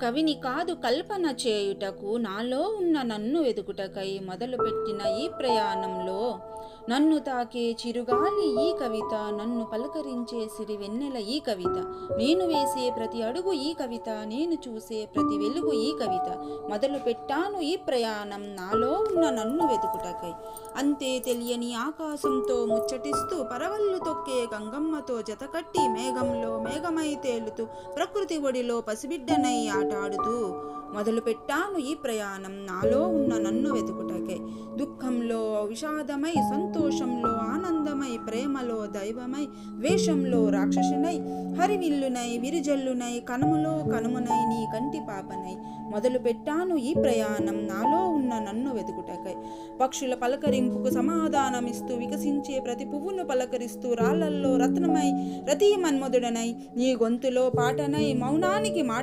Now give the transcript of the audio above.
కవిని కాదు కల్పన చేయుటకు నాలో ఉన్న నన్ను ఎదుగుటకై మొదలుపెట్టిన ఈ ప్రయాణంలో నన్ను తాకే చిరుగాలి ఈ కవిత నన్ను పలకరించే సిరి వెన్నెల ఈ కవిత. నేను వేసే ప్రతి అడుగు ఈ కవిత నేను చూసే ప్రతి వెలుగు ఈ కవిత. మొదలు పెట్టాను ఈ ప్రయాణం నాలో ఉన్న నన్ను వెతుకుటకై. అంతే తెలియని ఆకాశంతో ముచ్చటిస్తూ పరవళ్ళు తొక్కే గంగమ్మతో జతకట్టి మేఘంలో మేఘమై తేలుతూ ప్రకృతి ఒడిలో పసిబిడ్డనై ఆటాడుతూ మొదలు పెట్టాను ఈ ప్రయాణం నాలో ఉన్న నన్ను వెతుకుటకై. దుఃఖంలో విషాదమై సంతోషంలో ఆనందమై ప్రేమలో దైవమై వేషంలో రాక్షసునై హరివిల్లునై విరిజల్లునై కనుములో కనుమునై నీ కంటి పాపనై. మొదలు పెట్టాను ఈ ప్రయాణం నాలో ఉన్న నన్ను వెతుకుటకై. పక్షుల పలకరింపుకు సమాధానమిస్తూ వికసించే ప్రతి పువ్వును పలకరిస్తూ రాళ్ళల్లో రత్నమై రతీ మన్మధుడనై నీ గొంతులో పాటనై మౌనానికి మాట